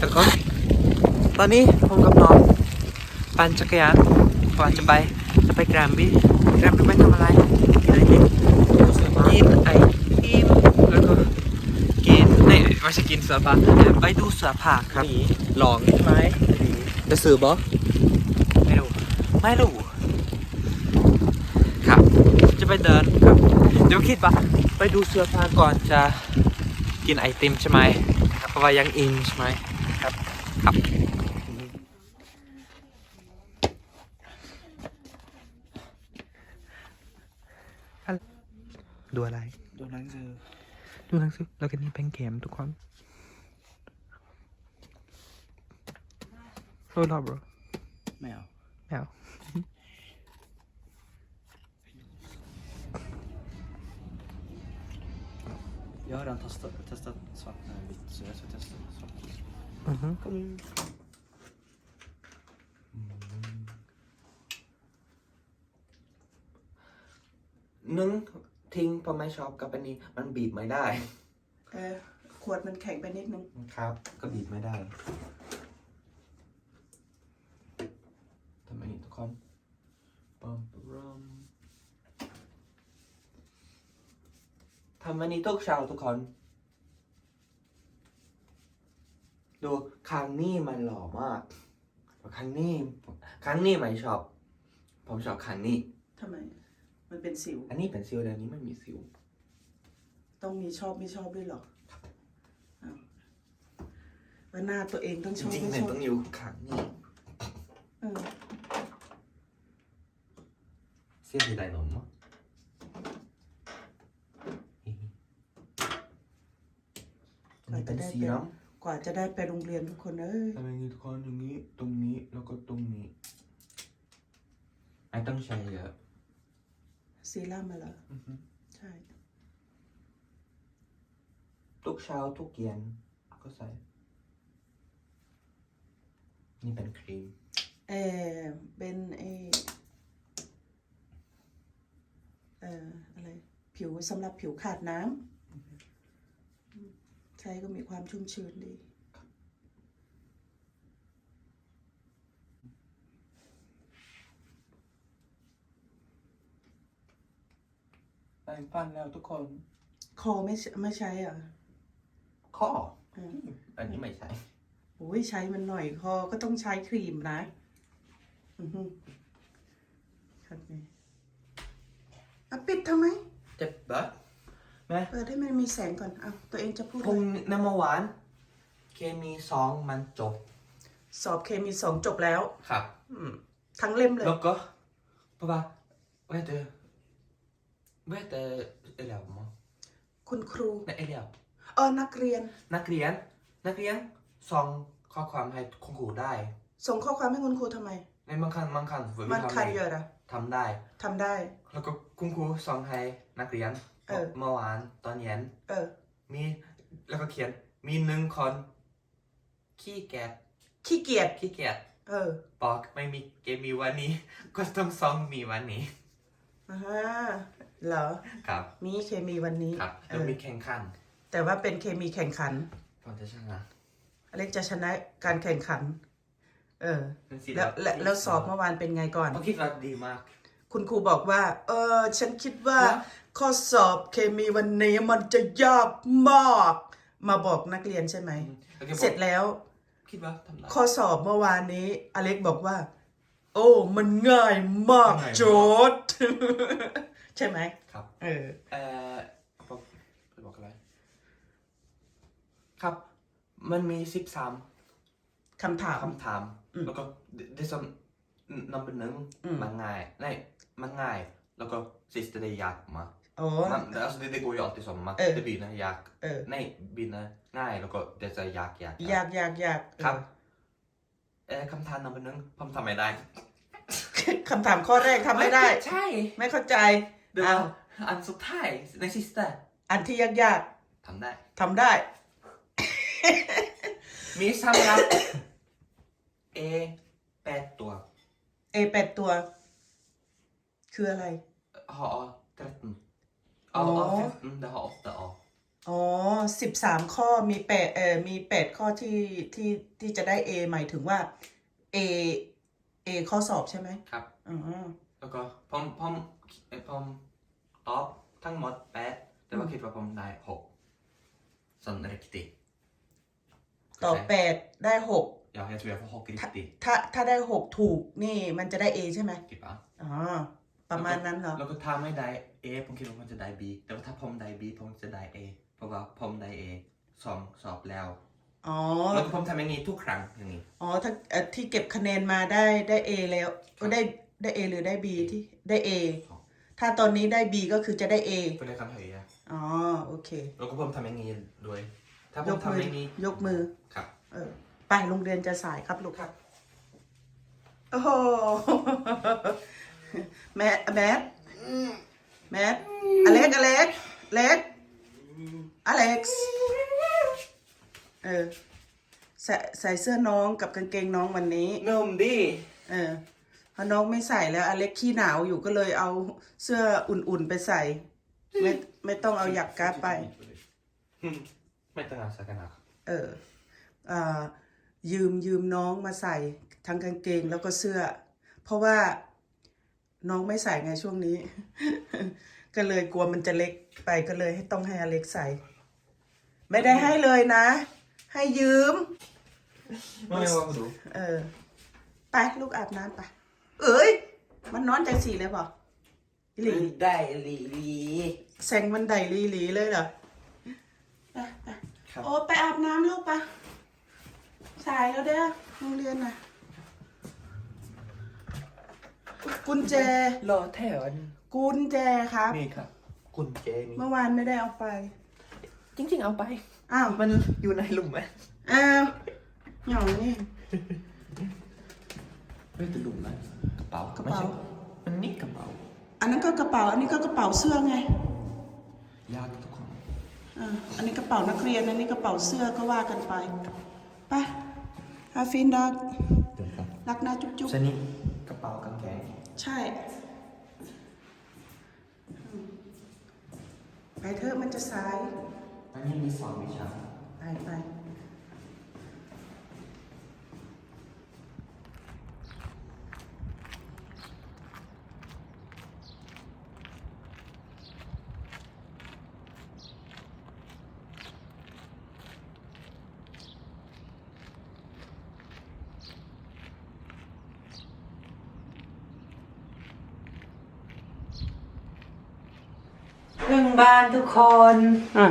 แล้วก็ตอนนี้ผมกับน้องปั่นจักรยานก่อนจะไปจะไปแกรมบี้แกรมบี้ไปทำอะไรกินอะไรกินกินไอติมแล้วก็กินไม่ไม่ใช่กินเสือป่าไปดูเสือผ่าครับลองใช่ไหมจะซื้อบ่ไม่รู้ไม่รู้ครับ จะไปเดินครับเดี๋ยวคิดว่าไปดูเสื้อผ้าก่อนจะกินไอติมใช่ไหมครับเพราะว่ายังอินใช่ไหม ครับครับ ดูอะไร ดูหนังสือ ดูหนังสือ แล้วก็นี่เป็นเกมทุกคนโอ้รอบรไม่เอาไม่เอา Jag har redan testat, testat svart med vitt så jag ska testa svart. อือ ฮึ Kom in. นึ่งทิ้งเพราะไม่ชอบกับอันนี้ มันบีบไม่ได้ เออขวดมันแข็งไปนิดนึง ครับ ก็บีบไม่ได้ทำไมทุกคนปอมปรอมทำวันนี้ทุกเช้าทุกคน ดูครั้งนี้มันหล่อมากครั้งนี้ครั้งนี้ไม่ชอบ ผมชอบครั้งนี้ทำไม มันเป็นสิว อันนี้เป็นซิวแต่อันนี้ไม่มีซิว ต้องมีชอบไม่ชอบด้วยเหรออ้าวว่าหน้าตัวเองต้องจชอบริงๆไม่มันชอบต้องอยู่ครั้งนี้เออเสียสีใดหนมมั้งมันเป็นสีน้ำ กว่าจะได้ไปโรงเรียนทุกคนเอ้ยทำอย่างนี้ทุกคนอย่างนี้ตรงนี้แล้วก็ตรงนี้ไอ้ต้องใช้เยอะซีรั่มมาเหรอใช่ ทุกเช้าทุกเย็นก็ใส่ นี่เป็นครีม เออเป็นเออเอออะไร ผิวสำหรับผิวขาดน้ำ ใช้ก็มีความชุ่มชื้นดีแปรงฟันแล้วทุกคน คอไม่ใช่ไม่ใช้อะข้ออืมอันนี้ไม่ใช่โอ้ยใช้มันหน่อยคอก็ต้องใช้ครีมนะอือฮึครับนี่อะปิดทำไม เจ็บปะ แม่เปิดให้มันมีแสงก่อนอะตัวเองจะพูดพรุ่งอะไรนี้น้ำมันหวาน เคมีสองมันจบสอบเคมีสองจบแล้ว ครับ อืม ทั้งเล่มเลย แล้วก็เพราะว่าเวทเวทเอเลียวมั้งคุณครูในเอเลียวเออนักเรียน นักเรียน นักเรียนส่งข้อความให้คุณครูได้ ส่งข้อความให้คุณครูทำไม ในบางครั้งบางครั้งฝึกมันทำใครเยอะอะทำได้ ทำได้ แล้วก็คุณครูส่งให้นักเรียน เออ เมื่อวานตอนเย็นเออ มีแล้วก็เขียนมีหนึ่งคนขี้แกะขี้เกียจ ขี้แกะเออบอกไม่มีเกมมีวันนี้ ก็ต้องส่งมีวันนี้อ่าเหรอ ครับมีเคมีวันนี้ครับเอแล้วอมีแข่งขันแต่ว่าเป็นเคมีแข่งขัน ผมจะชนะอเล็กจะชนะการแข่งขัน เออเป็นสีแล้วแล้วแล้วสอบเมื่อวานเป็นไงก่อน ผมคิดว่าดีมาก คุณครูบอกว่า เออ ฉันคิดว่าแล้วข้อสอบเคมีวันนี้มันจะยากมาก มาบอกนักเรียนใช่ไหมโอคผมเสร็จแล้ว คิดว่าทำได้ข้อสอบเมื่อวานนี้ อเล็กบอกว่า โอ้ มันง่ายมากง่ายมาก โจทย์ ใช่ไหมครับ เออ เอ่อผมจะบอกอะไร ครับ มันมีสิบสามคำถาม คำถามแล้วก็เดซอนนำเป็นหนึ่งอืม มันง่าย nej man ง่ายแล้วก็ sista det är jak ma โอ้ man, alltså det, det går ju alltid som man, Eh. det börjar jak เออ nej börjar ง่ายแล้วก็ det är jak jak ยากยากยากครับ เอ่อคำถามนำเป็นหนึ่งผมทำไม่ได้เออคำถามข้อแรกทำไม่ได้ ใช่ ไม่เข้าใจเดี๋ยวอ้าวอันสุดท้ายใน sista อันที่ยากยากทำได้ ๆทำได้ มีสำหรับ A แปดตัวเอแปดตัว คืออะไร har A 13อ๋อ A 13 det har 8 A ออ๋อสิบสามข้อมีแปดเอ่อมีแปดข้อที่ที่ที่จะได้ A หมายถึงว่า A A ข้อสอบใช่ไหมครับ อ๋อ แล้วก็ผมผมเอ่อผมตอบทั้งหมดแปดแต่ว่าคิดว่าผมได้หกส่วน riktigt ต่อแปดได้หก Ja, jag tror jag får hok riktigt. ถ้าถ้าได้หกถูกนี่มันจะได้ A ใช่ไหมคิดว่าอ๋อ ประมาณนั้นเหรอ แล้วก็ถ้าไม่ได้ A ผมคิดว่าผมจะได้ B แต่ว่าถ้าผมได้ B ผมจะได้ A เพราะว่าผมได้ A สองสอบแล้ว อ๋อ แล้วก็ผมทำอย่างนี้ทุกครั้งอย่างนี้ อ๋อ ถ้าเอ่อที่เก็บคะแนนมาได้ได้ A แล้วก็ได้ได้ A หรือได้ B ที่ได้ A ถ้าตอนนี้ได้ B ก็คือจะได้ A เพื่อได้คำเหยอะอ๋อ โอเค แล้วก็ผมทำอย่างนี้ด้วย ถ้าผยมกมืทำออย่างนี้ยกมือ ครับ เออ ไปโรงเรียนจะสายครับลูกครับ โอ้โห แมทแมทแมทอเล็กอเล็กเล็กอเล็กซ์เออใส่ใส่เสื้อน้องกับกางเกงน้องวันนี้นมดีเออเพราะน้องไม่ใส่แล้วอเล็กขี้หนาวอยู่ก็เลยเอาเสื้ออุ่นๆไปใส่ ไม่ไม่ต้องเอาหยักการ์ดไป ไม่ต้องเอาสักขนาดเอออ่ายืมยืมน้องมาใส่ทั้งกางเกงแล้วก็เสื้อ เพราะว่า น้องไม่ใส่ไงช่วงนี้ ก็เลยกลัวมันจะเล็กไปก็เลยให้ต้องให้อเล็กใส่ ไม่ได้ให้เลยนะ ให้ยืม ไม่ว่าดูเออ ไปลูกอาบน้ำไป เอ้ย มันนอนใจสีเลยเปล่าอีหลีได้ลีลีแสงมันไดลีหลีเลยเหรอไปไปครับโอ้ไปอาบน้ำลูกปะสายแล้วเด้อโรงเรียนน่ะ กุญแจ รอแถวกุญแจครับ นี่ครับกุญแจมีเมื่อวานไม่ได้เอาไป จริง ๆ เอาไป อ้าว มันอยู่ในหลุมไหมอ้าวหย่องนี่ ไม่เป็นหลุมนะกระเป๋ากระเป๋า มันนี่กระเป๋า อันนั้นก็กระเป๋า อันนี้ก็กระเป๋าเสื้อไง ยากทุกคนอ่าอันนี้กระเป๋านักเรียน อันนี้กระเป๋าเสื้อก็ว่ากันไป ไปฮาฟินดักเดี๋ยวครับรักนะจุ๊บจุ๊บเส้นนี้ กระเป๋ากางเกงใช่ ไปเถอะมันจะสาย อันนี้มีสองวิชา ไปไป ถึงบ้านทุกคนอะ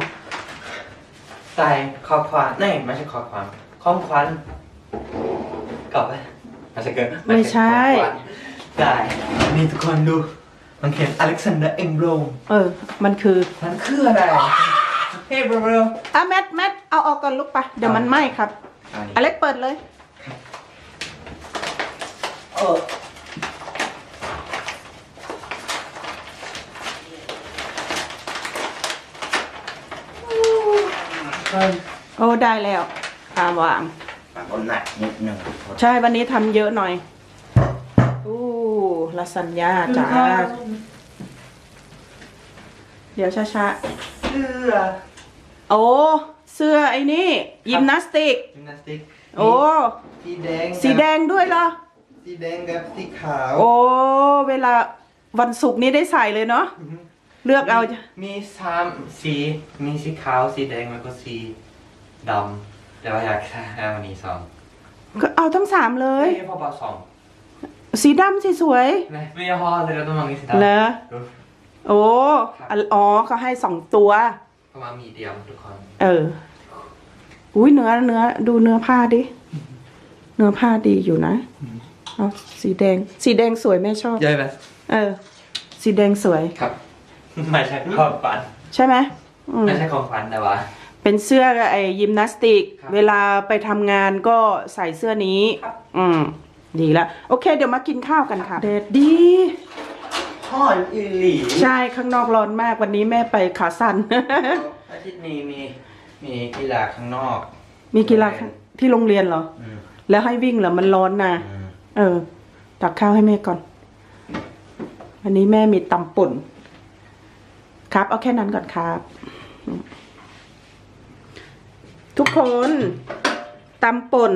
ใส่ข้อความนี่ไม่ใช่ข้อความข้อควันกลับไปไม่ใช่เกินไม่ใช่ข้อความได้นี่ทุกคนดู มันเขียนอเล็กซานเดอร์เอ็งโรมเออ มันคือมันคืออะไรเฮ้ยเร็วอะแมทแมทเอาออกก่อนลูกไปเดี๋ยวมันไหม้ครับๆอันอนี้เล็กเปิดเลย เออ โอ้ได้แล้วตามวางมันหนักนิดหนึ่งใช่วันนี้ทำเยอะหน่อยอู้ลาซานญ่าจ้าเดี๋ยวช้าเสื้อๆโอ้เสื้อไอ้นี่ ยิมนาสติก ยิมนาสติกโอ้สีแดงสีแดงด้วยเหรอ สีแดงกับสีขาว โอ้ เวลาวันศุกร์นี้ได้ใส่เลยเนาะ เลือกเอามีสามสี มีสีขาว สีแดง แล้วก็สีดำแต่ว่าอยากให้วันนี้สองก็เอาทั้งสามเลย ไม่พอบอกสองสีดำสีสวย Nej, men jag har det redan många เหรอ Uff, โอ้อันอ๋อเขาให้สองตัวประมาณมีเดียมทุกคนเออ อุ้ยเนื้อเนื้อ ดูเนื้อผ้าดิ เนื้อผ้าดีอยู่นะเอาสีแดง สีแดงสวยแม่ชอบ Jag är bäst เออ สีแดงสวยครับ ไม่ใช่ของขวัญใช่ไหมอืมไม่ใช่ของขวัญแต่ว่า เป็นเสื้อไอ้ยิมนาสติก ครับ เวลาไปทำงานก็ใส่เสื้อนี้ ครับ อืม ดีละโอเค เดี๋ยวมากินข้าวกันค่ะเด็ดดี พ่ออิลีใช่ข้างนอกร้อนมากวันนี้แม่ไปขาสั้นอาทิตย์นี้มีมีกีฬาข้างนอกมีกีฬาที่โรงเรียนเหรอ อืมแล้วให้วิ่งเหรอมันร้อนนะอืมเออตักข้าวให้แม่ก่อน วันนี้แม่มีตำป่น ครับ เอาแค่นั้นก่อนครับ ทุกคนตำป่น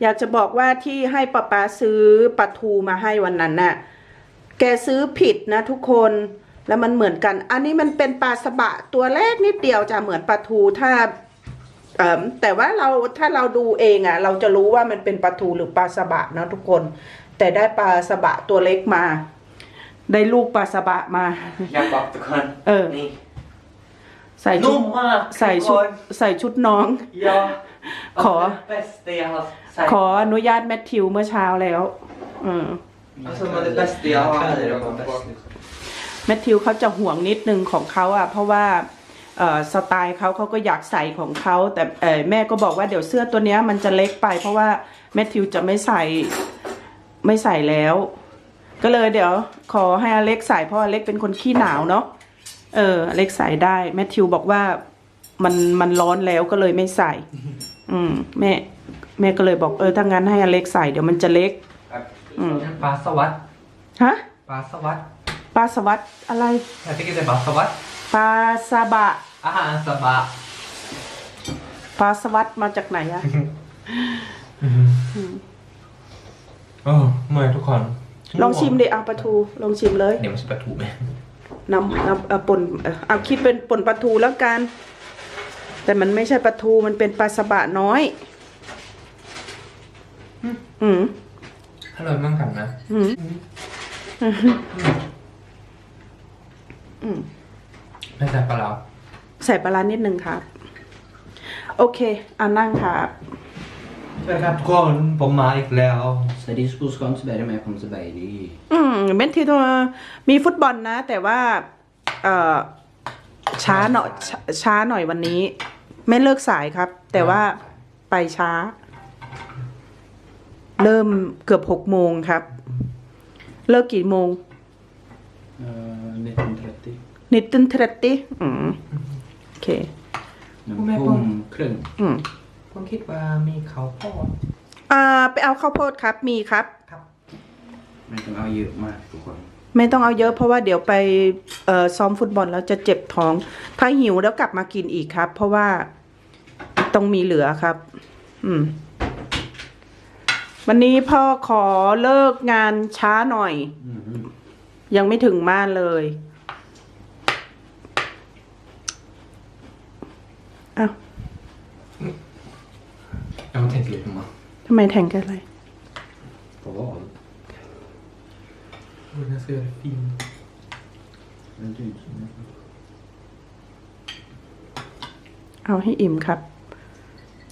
อยากจะบอกว่าที่ให้ป้าป๊าซื้อปลาทูมาให้วันนั้นน่ะ แกซื้อผิดนะทุกคนแล้วมันเหมือนกัน อันนี้มันเป็นปลาสบะตัวเล็กนิดเดียวจะเหมือนปลาทูถ้าแต่ว่าเราถ้าเราดูเองอะ่ะ เราจะรู้ว่ามันเป็นปลาทูหรือปลาสบะนะทุกคน แต่ได้ปลาสบะตัวเล็กมา ได้ลูกปลาสบะมา อยากบอกทุกคนเออ นี่ ใส่ชุนุ่ดมมากใส่ชุดใส่ชุดน้อง ยอขอเบสเตียใส่ขออนุญาตแมทธิวเมื่อเช้าแล้วอืม Alltså men det bästa jag har är de bästa. แมทธิวเขาจะห่วงนิดนึงของเขาอะ เพราะว่าเอ่อสไตล์เขาเขาก็อยากใส่ของเขาแต่เอ่อแม่ก็บอกว่าเดี๋ยวเสื้อตัวเนี้ยมันจะเล็กไป เพราะว่าแมทธิวจะไม่ใส่ไม่ใส่แล้ว ก็เลยเดี๋ยวขอให้อเล็กใส่เพราะอเล็กเป็นคนขี้หนาวเนาะเอออเล็กใส่ได้แมทธิวบอกว่ามันมันร้อนแล้วก็เลยไม่ใส่ อืมแม่แม่ก็เลยบอกเออถ้างั้นให้อเล็กใส่เดี๋ยวมันจะเล็ก Mm. ปลาสวัสดฮะปลาสวัสดปลาสวัสดอะไร Jag tycker det är bara savatt. ปลาซาบะอาหารสบะปลาสวัสดมาจากไหนอะโอ้ไม่ทุกคน ลองชิมดิเอาปลาทูลองชิมเลยเดี๋ยวมันจะปลาทูไหมนำนำเอาป่นเอ่อเอาคิดเป็นป่นปลาทูแล้วกัน แต่มันไม่ใช่ปลาทูมันเป็นปลาสบะน้อย อืมอร่อยมากกันนะอืมอืมไม่ใส่ปลาเราใส่ปลาร้านิดนึงครับ โอเคเอานั่งครับ ใช่ครับทุกคนผมมาอีกแล้ว Sadisco ska inte börja med på Mseberg. Det är อืมเมนทีตัวมีฟุตบอลนะ แต่ว่า เอ่อ ช้าหน่อยช้าช้าหน่อยวันนี้ ไม่เลิกสายครับ แต่ว่าไปช้า เริ่มเกือบหกโมงครับ เลิกกี่โมง uh, 19.30. นิดตึนเทรตติอืมโอเค Men Kom med på på. Klung. อืม ผมคิดว่ามีเขาวโพด อ่าไปเอาข้าวโพดครับมีครับ Men de har ju med på sjön. ไม่ต้องเอาเยอะเพราะว่าเดี๋ยวไปเอ่อซ้อมฟุตบอลแล้วจะเจ็บท้อง ถ้าหิวแล้วกลับมากินอีกครับ เพราะว่าต้องมีเหลือครับ อืม วันนี้พ่อขอเลิกงานช้าหน่อย Mhm. ยังไม่ถึงม่านเลยอ้าว Jag har tänkt lite på mig. ทำไมแทงกันอะไร På vad? Jag ska göra film. Men det är inte så mycket. เอาให้อิ่มครับ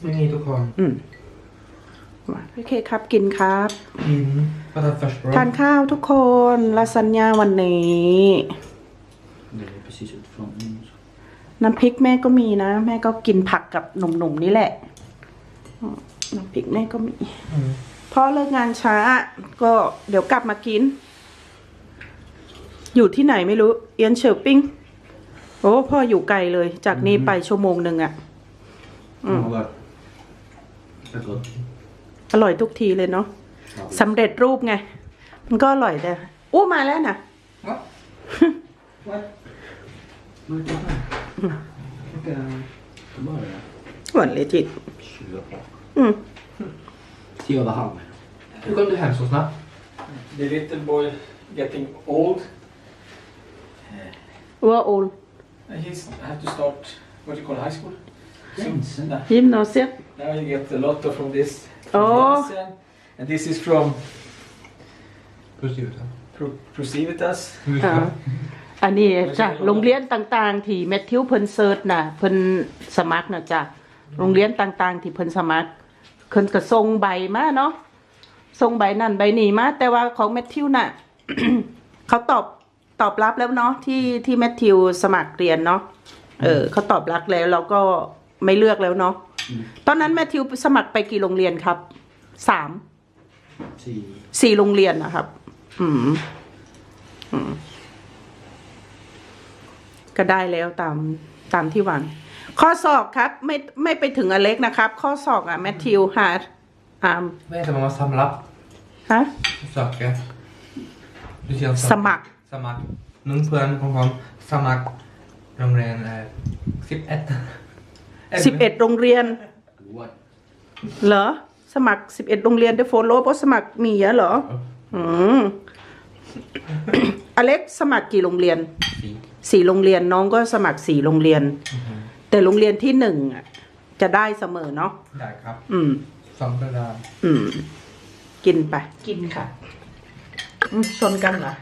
นี่ทุกคนอืมโอเคครับกินครับ กินก็จะ first roll ทานข้าวทุกคนลาซานญ่าวันนี้ Det är precis utifrån. Mm. น้ำพริกแม่ก็มีนะ แม่ก็กินผักกับหนุ่มๆนี่แหละอืม น้ำพริกแม่ก็มีอืมพ่อเลิกงานช้า ก็เดี๋ยวกลับมากิน อยู่ที่ไหนไม่รู้ เอียนเฉอปิ้งโอ้พ่ออยู่ไกลเลย จากนี้ไปชั่วโมงหนึ่งอะ Mm. Ja, vad? Det är gott. อร่อยทุกทีเลยเนาะ Ja, สำเร็จรูปไง มันก็อร่อยแต่อู้มาแล้วนะ Vad är det här? Vilka... Vad var det? หวานเลยจิต Köpa. อืม Tio över halv. Hur kom du hem så snabbt? The little boy getting old. ว่าโอล and He's have to start what you call high school. Jensen. Now, ยิ้มโนเซีย now you get a lot of from this. Oh. Jensen. And this is from Positivt. Pro- Procivitas. อ่าอันนี้จ้ะโรงเรียนต่างๆ ที่แมทธิวเพิ่นเซิร์ชน่ะเพิ่นสมัครน่ะจ้ะโรงเรียนต่างๆ ที่เพิ่นสมัคร เพิ่นก็ส่งใบมาเนาะส่งใบนั่นใบนี้มาแต่ว่าของแมทธิวน่ะเขาตอบตอบรับแล้วเนาะที่ที่แมทธิวสมัครเรียนเนาะเออเขาตอบรับแล้วเราก็ไม่เลือกแล้วเนาะตอนนั้นแมทธิวสมัครไปกี่โรงเรียนครับสาม Tio. สี่โรงเรียนนะครับ อืมอืมก็ได้แล้วตาม ตามที่หวัง ข้อสอบครับ ไม่ไม่ไปถึงอเล็กนะครับ ข้อสอบอะแมทธิวฮาร์ดอาม Vad heter mamma samla ฮะ saker? Du ser สมัคร สมัครนุ่งเพื่อนของผมสมัครโรงเรียนเอ่อสิบเอ็ดสิบเอ็ดโรงเรียน What? เหรอ สมัคร11โรงเรียนได้โฟโล่เพราะสมัครมีอะเหรอ อืมอเล็กสมัครกี่โรงเรียน Fy. สี่โรงเรียนน้องก็สมัครสี่โรงเรียน แต่โรงเรียนที่หนึ่งอะจะได้เสมอเนาะได้ครับอืมสองกระดาษอืม กินไป กินค่ะอืมชนกันเหรอ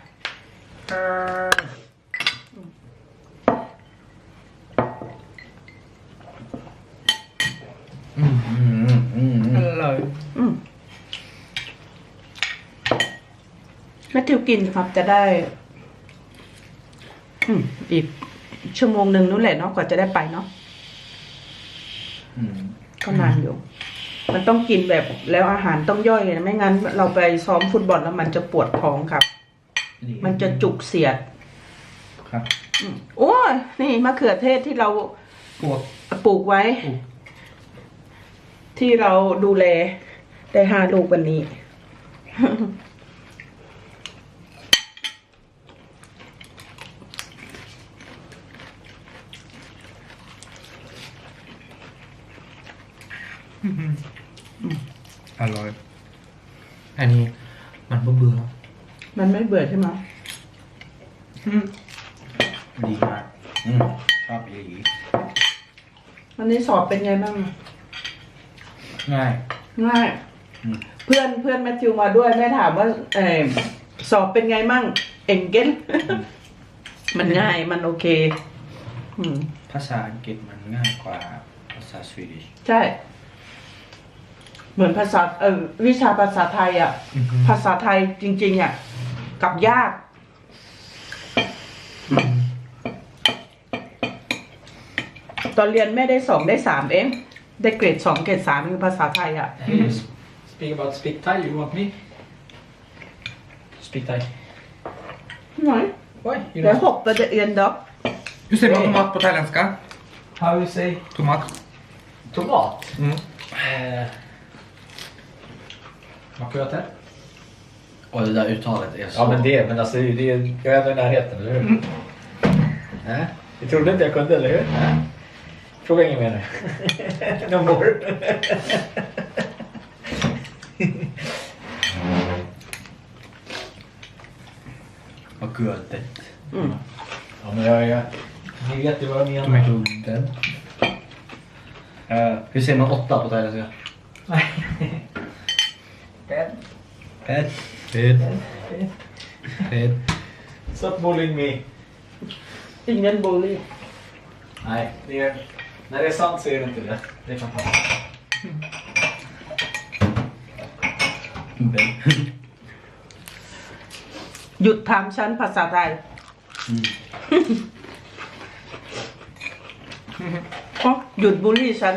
อร่อยอืมแมทธิวกินครับจะได้ อืมอีกชั่วโมงหนึ่งนู่นแหละเนาะกว่าจะได้ไปเนาะ Mm. ก็นานอยู่ มันต้องกินแบบแล้วอาหารต้องย่อยนะไม่งั้น เราไปซ้อมฟุตบอลแล้วมันจะปวดท้องครับ มันจะจุกเสียด ครับอืมโอ้ยนี่มะเขือเทศที่เราพวกปลูกไว้ปลูกที่เราดูแลได้ห้าลูกวันนี้ อร่อย อันนี้มันเบื่อมันไม่เบื่อใช่ไหมดีมากอืมชอบอีหลีวันนี้สอบเป็นไงบ้าง ง่าย ง่าย อืม เพื่อนเพื่อนแมทธิวมาด้วยแม่ถามว่าเออสอบเป็นไงมั่ง เอ็งเกนมันง่ายมันโอเค อืม ภาษาอังกฤษมันง่ายกว่าภาษาสวีดิช ใช่ เหมือนภาษาเออวิชาภาษาไทยอะภาษาไทยจริง ๆ อะกับยาก ตอนเรียนแม่ได้สองได้สามเองได้เกรดสองเกรดสามคือภาษาไทยอะ Hey, you speak about speak Thai. You want me? Speak Thai. ไหน Why? You เดี๋ยว know หกไปจะเรียนด็อก Hur säger man tomat på thailändska? how you say Tomat. tomat? Mm. Eh, Maköter? Och det där uttalet är så... Ja men det, men alltså det är det är- jag är ändå i närheten, eller hur? Nej, jag trodde inte jag kunde, eller hur? Nej. Fråga inget mer nu. no more. Och götet. Mm. Ja men jag, jag, ni vet ju vad jag menar. Tomaten. Eh, hur säger man åtta på thailändska? Pet. Pet. Pet. Pet. Stop bullying me. ingen bully Nej, det är, när det är sant så är det inte det. Det är fantastiskt. Ben. หยุดถามฉันภาษาไทย Mm. อ๋อหยุดบูลลี่ฉัน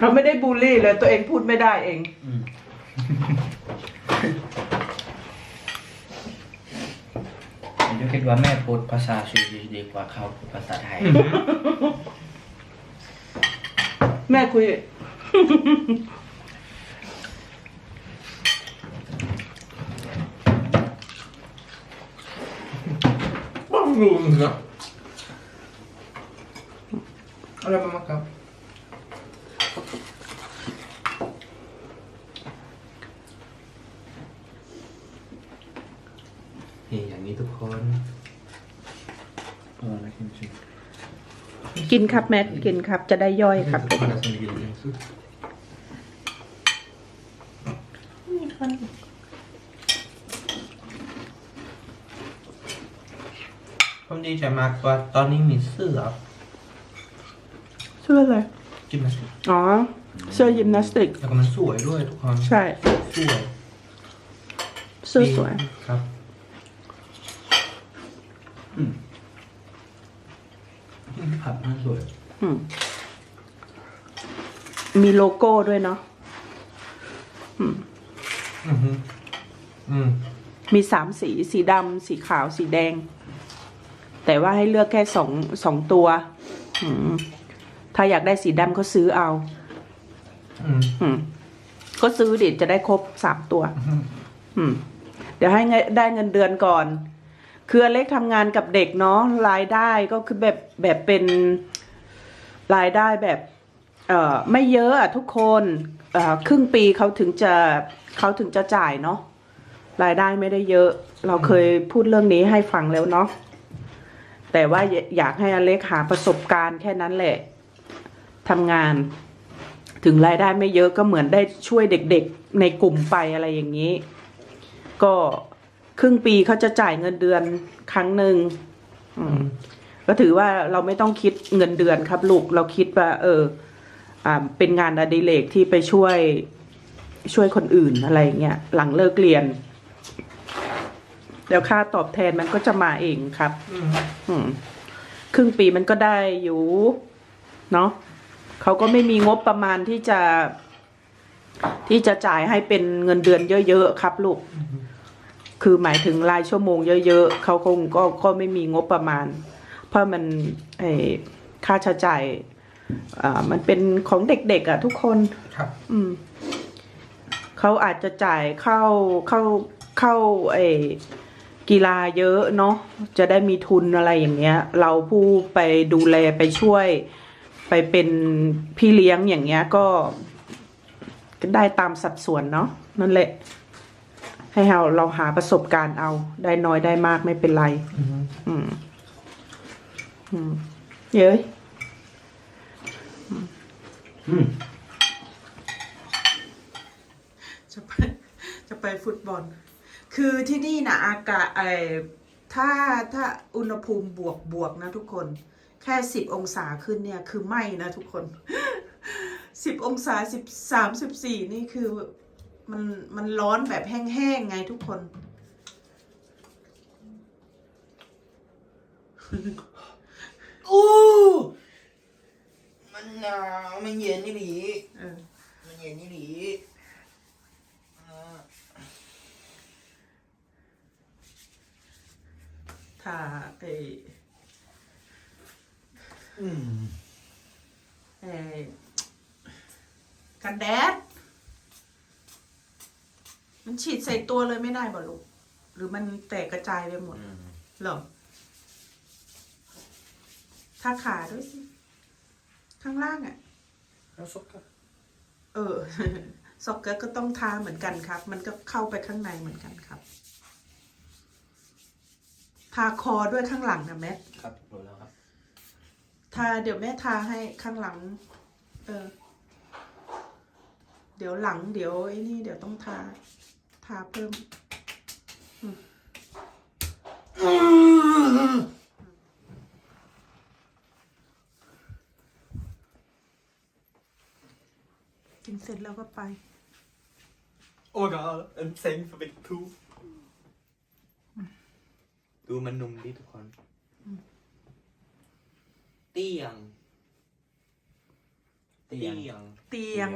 เราไม่ได้บูลลี่เลยตัวเองพูดไม่ได้เอง Mm. Jag kan vara med på ett passage i det var kvar på passage här. แม่คุย Varsågod. Alla med macka. นี่อย่างนี้ทุกคนเออนะคุณชิม กินครับแมทกินครับจะได้ย่อยครับ Alla som ligger i så. Hôm đi chạy mạc và tao đi mì sữa เสื้ออะไรกินมาสิอ๋อเสื้อยิมนาสติกแล้วก็มันสวยด้วยทุกคนใช่ สวยเสื้อสวย ครับ อืม ผัดมันสวยอืมมีโลโก้ด้วยเนาะอือหืออืมมีสามสี สีดำ สีขาว สีแดง แต่ว่าให้เลือกแค่สองสองตัว อืม ถ้าอยากได้สีดำก็ซื้อเอา อืมอืม ก็ซื้อดิจะได้ครบสามตัวอืม เดี๋ยวให้เงินได้เงินเดือนก่อน คืออเล็กทำงานกับเด็กเนาะรายได้ก็คือแบบแบบเป็นรายได้แบบเอ่อไม่เยอะอะทุกคนเอ่อครึ่งปีเขาถึงจะเขาถึงจะจ่ายเนาะรายได้ไม่ได้เยอะ เราเคยพูดเรื่องนี้ให้ฟังแล้วเนาะแต่ว่าอยากให้อเล็กหาประสบการณ์แค่นั้นแหละทำงาน ถึงรายได้ไม่เยอะก็เหมือนได้ช่วยเด็กๆในกลุ่มไปอะไรอย่างนี้ ก็ ครึ่งปีเขาจะจ่ายเงินเดือนครั้งหนึ่งอืมก็ถือว่าเราไม่ต้องคิดเงินเดือนครับลูกเราคิดว่า เออ อ่า เป็นงานอดิเรกที่ไปช่วยช่วยคนอื่นอะไรเงี้ยหลังเลิกเรียน เดี๋ยวค่าตอบแทนมันก็จะมาเองครับ อืมครึ่งปีมันก็ได้อยู่เนาะเขาก็ไม่มีงบประมาณที่จะ ที่จะจ่ายให้เป็นเงินเดือนเยอะๆครับ ลูก คือหมายถึงรายชั่วโมงเยอะๆเขาคงก็ก็ไม่มีงบประมาณ เพราะมันไอค่าใช้จ่ายอ่ามันเป็นของเด็กๆอะทุกคน ครับ อืมเขาอาจจะจ่ายเข้าเข้าเข้าไอกีฬาเยอะเนาะจะได้มีทุนอะไรอย่างเงี้ย เราผู้ไปดูแลไปช่วย ไปเป็นพี่เลี้ยงอย่างเงี้ยก็ก็ได้ตามสัดส่วนเนาะนั่นแหละ ให้เราเราหาประสบการณ์เอา ได้น้อยได้มากไม่เป็นไร อืมอืมเย้ยจะไปจะไปฟุตบอล คือที่นี่นะอากาศไอถ้าถ้าอุณหภูมิบวกบวกนะทุกคน แค่สิบองศาขึ้นเนี่ยคือไหม่นะทุกคนสิบองศาสิบสามสิบสี่นี่คือ มันมันร้อนแบบแห้งๆไงทุกคน โอ้มันหนาวมันเย็นนี่หลีเออมันเย็นนี่หลีอ่าถ้าไออืม ไอกันแดด มันฉีดใส่ตัวเลยไม่ได้บ่ลูก หรือมันแตกกระจายไปหมดเหรอทาขาด้วยสิ ข้างล่างอะ่ะ แล้วซุปครับเออซ็อกเกอร์ก็ต้องทาเหมือนกันครับ มันก็เข้าไปข้างในเหมือนกันครับ ทาคอด้วยข้างหลังนะแม่ครับรู้แล้วครับ ทาเดี๋ยวแม่ทาให้ข้างหลัง เออ เดี๋ยวหลัง เดี๋ยวไอ้นี่เดี๋ยวต้องทา ทาเพิ่มกินเสร็จแล้วก็ไปโอ้ยก็เอ็มเซ็ง för big two ดูมันนุ่มดิทุกคน เตียง เตียง เตียง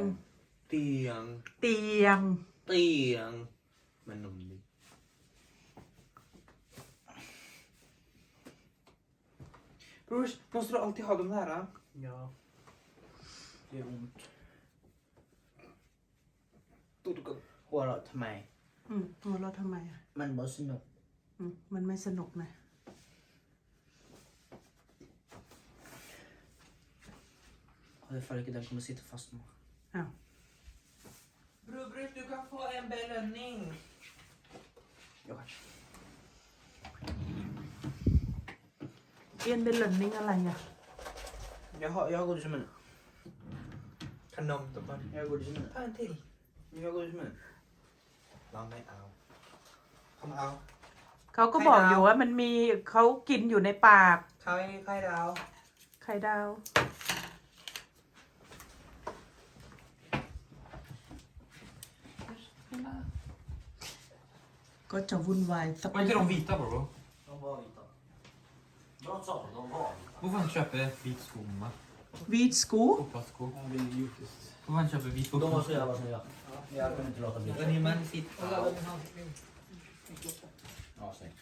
เตียง เตียง เตียง มันนุ่มดิ Brors, måste du alltid ha dem nära? Ja. Det är ont. ตุ๊ดก็ หัวเราะทำไม อืมหัวเราะทำไมอ่ะ มันบ่สนุก อืมมันไม่สนุกนะ Och jag farligt den kommer sitta fast nu. อ้าว Bror, bror, du kan få en belöning. อะไรอะ Jag har, jag har godismunnen. Kanon, då bara. Jag har godismunnen. Ta en till. Jag har godismunnen. ลองไม่เอาเขามาเอา เขาก็บอกอยู่ว่ามันมีเขากินอยู่ในปากใครใครดาว ไข่ดาว ก็จะวุ่นวายสัก Var inte de vita bror? De var vita. De sa de var vita. Hvor fan köper vit sko mamma? วีดสกู Fotbollssko. Hon vill ljusast. Hvor fan köper vit De var så fotbollssko? jävla snygga. Jag kunde inte låta bli. Men ni man sitter. Ja, snyggt.